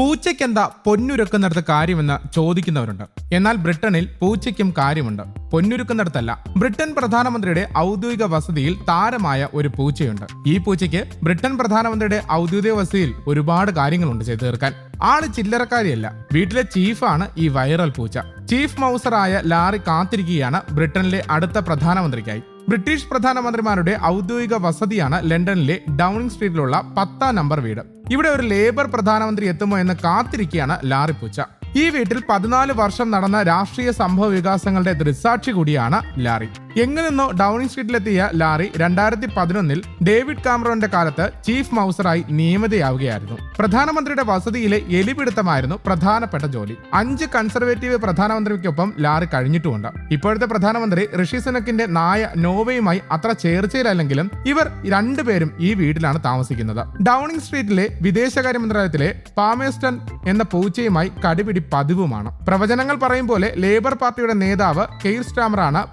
പൂച്ചയ്ക്ക് എന്താ പൊന്നുരുക്കുന്നിടത്ത് കാര്യമെന്ന് ചോദിക്കുന്നവരുണ്ട്. എന്നാൽ ബ്രിട്ടനിൽ പൂച്ചയ്ക്കും കാര്യമുണ്ട്. പൊന്നുരുക്കുന്നിടത്തല്ല. ബ്രിട്ടൻ പ്രധാനമന്ത്രിയുടെ ഔദ്യോഗിക വസതിയിൽ താരമായ ഒരു പൂച്ചയുണ്ട്. ഈ പൂച്ചയ്ക്ക് ബ്രിട്ടൻ പ്രധാനമന്ത്രിയുടെ ഔദ്യോഗിക വസതിയിൽ ഒരുപാട് കാര്യങ്ങളുണ്ട് ചെയ്തു തീർക്കാൻ. ആൾ ചില്ലറക്കാരിയല്ല. വീട്ടിലെ ചീഫാണ് ഈ വൈറൽ പൂച്ച. ചീഫ് മൗസറായ ലാറി കാത്തിരിക്കുകയാണ് ബ്രിട്ടനിലെ അടുത്ത പ്രധാനമന്ത്രിക്കായി. ബ്രിട്ടീഷ് പ്രധാനമന്ത്രിമാരുടെ ഔദ്യോഗിക വസതിയാണ് ലണ്ടനിലെ ഡൗണിംഗ് സ്ട്രീറ്റിലുള്ള പത്താം നമ്പർ വീട്. ഇവിടെ ഒരു ലേബർ പ്രധാനമന്ത്രി എത്തുമോ എന്ന് കാത്തിരിക്കുകയാണ് ലാറി പൂച്ച. ഈ വീട്ടിൽ പതിനാല് വർഷം നടന്ന രാഷ്ട്രീയ സംഭവ വികാസങ്ങളുടെ ദൃസാക്ഷി കൂടിയാണ് ലാറി. എങ്ങു നിന്നോ ഡൗണിംഗ് സ്ട്രീറ്റിലെത്തിയ ലാറി രണ്ടായിരത്തി പതിനൊന്നിൽ ഡേവിഡ് കാമറോന്റെ കാലത്ത് ചീഫ് മൗസറായി നിയമിതയാവുകയായിരുന്നു. പ്രധാനമന്ത്രിയുടെ വസതിയിലെ എലിപിടുത്തമായിരുന്നു പ്രധാനപ്പെട്ട ജോലി. അഞ്ച് കൺസർവേറ്റീവ് പ്രധാനമന്ത്രിക്കൊപ്പം ലാറി കഴിഞ്ഞിട്ടുമുണ്ട്. ഇപ്പോഴത്തെ പ്രധാനമന്ത്രി ഋഷി സുനക്കിന്റെ നായ നോവയുമായി അത്ര ചേർച്ചയിലല്ലെങ്കിലും ഇവർ രണ്ടുപേരും ഈ വീട്ടിലാണ് താമസിക്കുന്നത്. ഡൗണിംഗ് സ്ട്രീറ്റിലെ വിദേശകാര്യ മന്ത്രാലയത്തിലെ പാമേസ്റ്റൺ എന്ന പൂച്ചയുമായി കടിപിടി പതിവുമാണ്. പ്രവചനങ്ങൾ പറയും പോലെ ലേബർ പാർട്ടിയുടെ നേതാവ് കെയ്ർ സ്റ്റാമറാണ്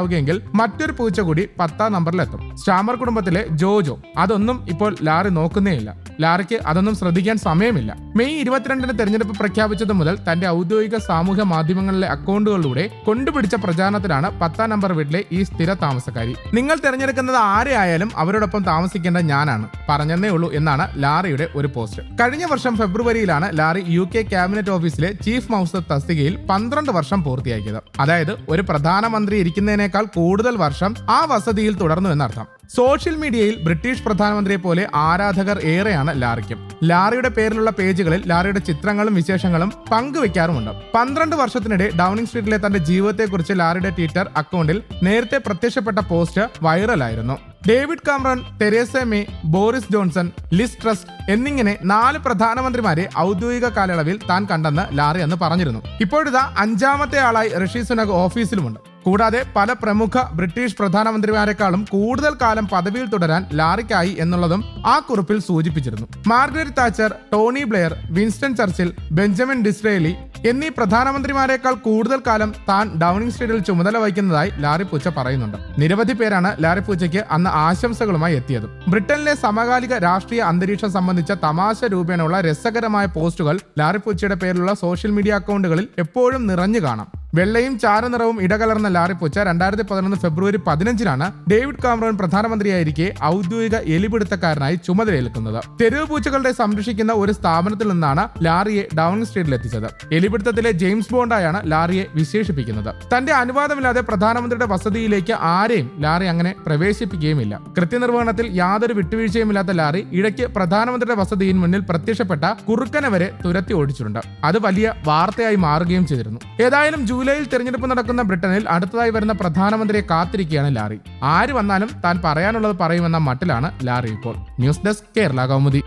പ്രധാനമന്ത്രിയാവുകയെങ്കിൽ മറ്റൊരു പൂച്ച കൂടി പത്താം നമ്പറിലെത്തും. സ്റ്റാമർ കുടുംബത്തിലെ ജോജോ അതൊന്നും ഇപ്പോൾ ലാറി നോക്കുന്നേയില്ല. ലാറിക്ക് അതൊന്നും ശ്രദ്ധിക്കാൻ സമയമില്ല. മെയ് ഇരുപത്തിരണ്ടിന് തെരഞ്ഞെടുപ്പ് പ്രഖ്യാപിച്ചത് മുതൽ തന്റെ ഔദ്യോഗിക സാമൂഹ്യ മാധ്യമങ്ങളിലെ അക്കൗണ്ടുകളിലൂടെ കൊണ്ടുപിടിച്ച പ്രചാരണത്തിലാണ് പത്താം നമ്പർ വീട്ടിലെ ഈ സ്ഥിര താമസക്കാരി. നിങ്ങൾ തിരഞ്ഞെടുക്കുന്നത് ആരെയായാലും അവരോടൊപ്പം താമസിക്കേണ്ട ഞാനാണ്. പറഞ്ഞെന്നേ ഉള്ളൂ എന്നാണ് ലാറിയുടെ ഒരു പോസ്റ്റ്. കഴിഞ്ഞ വർഷം ഫെബ്രുവരിയിലാണ് ലാറി യു കെ ക്യാബിനറ്റ് ഓഫീസിലെ ചീഫ് മൗസർ തസ്തികയിൽ പന്ത്രണ്ട് വർഷം പൂർത്തിയാക്കിയത്. അതായത് ഒരു പ്രധാനമന്ത്രി ഇരിക്കുന്നതിനേക്കാൾ കൂടുതൽ വർഷം ആ വസതിയിൽ തുടർന്നു എന്നർത്ഥം. സോഷ്യൽ മീഡിയയിൽ ബ്രിട്ടീഷ് പ്രധാനമന്ത്രിയെ പോലെ ആരാധകർ ഏറെയാണ് ലാറിക്കും. ലാറിയുടെ പേരിലുള്ള പേജുകളിൽ ലാറിയുടെ ചിത്രങ്ങളും വിശേഷങ്ങളും പങ്കുവെക്കാറുമുണ്ട്. പന്ത്രണ്ട് വർഷത്തിനിടെ ഡൗണിംഗ് സ്ട്രീറ്റിലെ തന്റെ ജീവിതത്തെക്കുറിച്ച് ലാറിയുടെ ട്വിറ്റർ അക്കൗണ്ടിൽ നേരത്തെ പ്രത്യക്ഷപ്പെട്ട പോസ്റ്റ് വൈറലായിരുന്നു. David Cameron Theresa May Boris Johnson Liz Truss എന്നിങ്ങനെ നാല് പ്രധാനമന്ത്രിമാരെ ഔദ്യോഗിക കാലയളവിൽ താൻ കണ്ടെന്ന് ലാറി അന്ന് പറഞ്ഞിരുന്നു. ഇപ്പോഴിതാ അഞ്ചാമത്തെ ആളായി ഋഷി സുനക് ഓഫീസിലുമുണ്ട്. കൂടാതെ പല പ്രമുഖ ബ്രിട്ടീഷ് പ്രധാനമന്ത്രിമാരെക്കാളും കൂടുതൽ കാലം പദവിയിൽ തുടരാൻ ലാറിക്കായി എന്നുള്ളതും ആ കുറിപ്പിൽ സൂചിപ്പിച്ചിരുന്നു. Margaret Thatcher Tony Blair Winston Churchill Benjamin Disraeli എന്നീ പ്രധാനമന്ത്രിമാരെക്കാൾ കൂടുതൽ കാലം താൻ ഡൗണിംഗ് സ്ട്രീറ്റിൽ ചുമതല വഹിക്കുന്നതായി ലാറി പൂച്ച പറയുന്നുണ്ട്. നിരവധി പേരാണ് ലാറി പൂച്ചയ്ക്ക് അന്ന് ആശംസകളുമായി എത്തിയത്. ബ്രിട്ടനിലെ സമകാലിക രാഷ്ട്രീയ അന്തരീക്ഷം സംബന്ധിച്ച തമാശ രൂപേണയുള്ള രസകരമായ പോസ്റ്റുകൾ ലാറി പൂച്ചയുടെ പേരിലുള്ള സോഷ്യൽ മീഡിയ അക്കൗണ്ടുകളിൽ എപ്പോഴും നിറഞ്ഞു കാണാം. വെള്ളയും ചാരനിറവും ഇടകലർന്ന ലാറി പൂച്ച രണ്ടായിരത്തി പതിനൊന്ന് ഫെബ്രുവരി പതിനഞ്ചിനാണ് ഡേവിഡ് കാമറോൺ പ്രധാനമന്ത്രിയായിരിക്കെ ഔദ്യോഗിക എലിപിടുത്തക്കാരനായി ചുമതലയേൽക്കുന്നത്. തെരുവ് പൂച്ചകളുടെ സംരക്ഷിക്കുന്ന ഒരു സ്ഥാപനത്തിൽ നിന്നാണ് ലാറിയെ ഡൗണിംഗ് സ്ട്രീറ്റിൽ എത്തിച്ചത് എലിപിടുത്തത്തിലെ ജെയിംസ് ബോണ്ടായാണ് ലാറിയെ വിശേഷിപ്പിക്കുന്നത്. തന്റെ അനുവാദമില്ലാതെ പ്രധാനമന്ത്രിയുടെ വസതിയിലേക്ക് ആരെയും ലാറി അങ്ങനെ പ്രവേശിപ്പിക്കുകയുമില്ല. കൃത്യനിർവഹണത്തിൽ യാതൊരു വിട്ടുവീഴ്ചയുമില്ലാത്ത ലാറി ഇടയ്ക്ക് പ്രധാനമന്ത്രിയുടെ വസതിയിൽ മുന്നിൽ പ്രത്യക്ഷപ്പെട്ട കുറുക്കനെ വരെ തുരത്തി ഓടിച്ചിട്ടുണ്ട്. അത് വലിയ വാർത്തയായി മാറുകയും ചെയ്തിരുന്നു. ഏതായാലും ജൂലൈയിൽ തിരഞ്ഞെടുപ്പ് നടക്കുന്ന ബ്രിട്ടനിൽ അടുത്തതായി വരുന്ന പ്രധാനമന്ത്രിയെ കാത്തിരിക്കുകയാണ് ലാറി. ആര് വന്നാലും താൻ പറയാനുള്ളത് പറയുമെന്ന മട്ടിലാണ് ലാറി ഇപ്പോൾ. News desk Kerala Kaumudi.